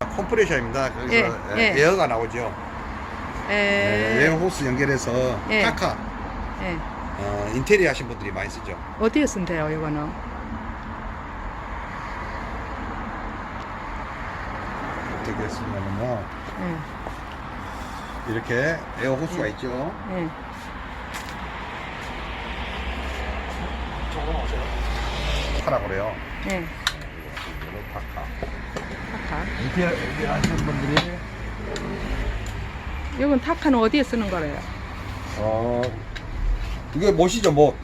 컴프레셔입니다. 거기서 예, 예, 예. 에어가 나오죠. 네, 에, 에어 호스 연결해서 예. 타카 예. 어, 인테리어 하신 분들이 많이 쓰죠. 어디에 쓴대요, 이거는? 어떻게 쓰냐면요. 예. 이렇게 에어 호스가 있죠. 예. 오세요. 타라고 그래요. 예. 이거 타카. 타카. 인테리어 인테리어 하시는 분들이 이건 타카는 어디에 쓰는 거래요? 어 이게 못이죠 못.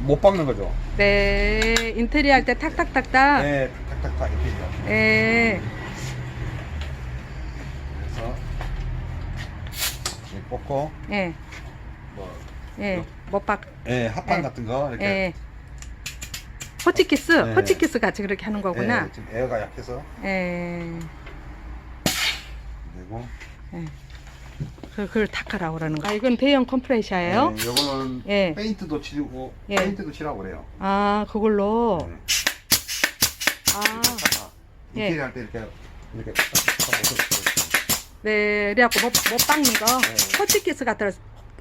못 박는 거죠. 네, 인테리어 할 때 탁탁탁탁. 네, 탁탁탁 인테리어. 예. 그래서 이렇게 뽑고 예. 뭐 예. 못 박. 예, 합판 예. 같은 거 이렇게 예. 호치키스, 네. 호치키스 같이 그렇게 하는 거구나. 예, 지금 에어가 약해서 예. 되고 그, 그걸 타카라고 그러는 거야. 이건 대형 컴프레셔예요? 예, 요거는 예. 페인트도 칠고 예. 페인트도 칠하고 그래요. 아, 그걸로. 네. 아, 타카. 예. 인테리어 할 때 이렇게 이렇게 딱 하고 네, 그래갖고 못, 못 박는 거. 네. 호치키스 같더라.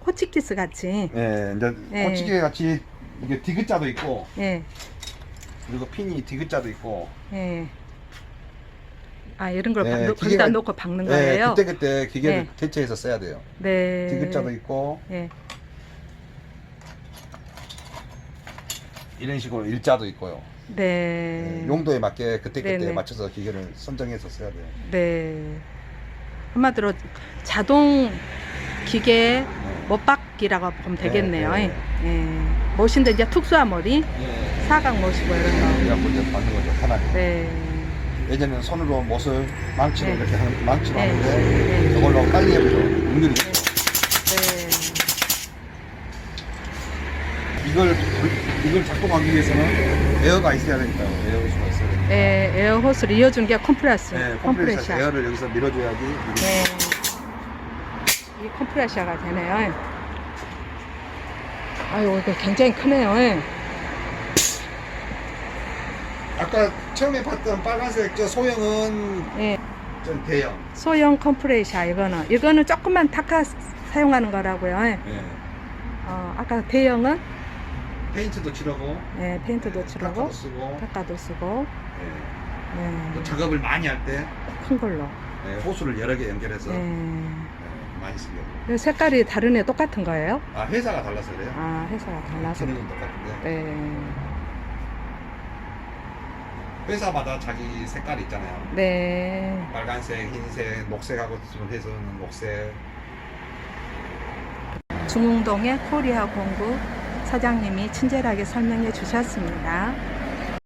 호치키스 같이. 예, 이제 예. 꼬치기 같이 이게 디귿자도 있고 예, 그리고 핀이 디귿자도 있고 예. 아, 이런 걸 네, 박- 기계가- 거기다 놓고 박는 예, 거예요? 그때 그때 기계를 예. 대체해서 써야 돼요. 네. 디귿자도 있고 예. 이런 식으로 일자도 있고요. 네. 예, 용도에 맞게 그때 그때 네네. 맞춰서 기계를 선정해서 써야 돼요. 네. 한마디로 자동 기계 못박기라고 보면 되겠네요. 네, 네. 예. 못인데 이제 특수한 머리, 예. 사각 못이고 이런 거. 그래갖고 이제 받는 거죠 편하게. 네. 예전에는 손으로 못을 망치로 네. 이렇게 하는 망치로 네. 하는데 네. 저걸로 빨리 해보죠. 은근히 네. 이걸 이걸 작동하기 위해서는 에어가 있어야 되니까요. 에어 호스가 있어야 되니까. 네, 에어 호스를 이어준 게 컴프레스. 네, 컴프레셔. 컴프레셔 에어를 여기서 밀어줘야지. 이게 네. 이 컴프레셔가 되네요. 아유, 이거 굉장히 크네요. 예. 아까 처음에 봤던 빨간색 저 소형은 예. 좀 대형. 소형 컴프레셔 이거는 이거는 조금만 타카 사용하는 거라고요. 예. 예. 어, 아까 대형은 페인트도 칠하고 예, 페인트도 칠하고 타카도 쓰고 타카도 쓰고 예. 예, 또 작업을 많이 할 때 큰 걸로. 예, 호스를 여러 개 연결해서 예. 예, 많이 쓰려고. 이 색깔이 다른 애 똑같은 거예요? 아 회사가 달라서 그래요. 아, 회사가 달라서. 기능은 똑같은데 네. 회사마다 자기 색깔이 있잖아요. 네. 빨간색, 흰색, 녹색하고 좀 해서는 녹색. 중흥동의 코리아 공구 사장님이 친절하게 설명해 주셨습니다.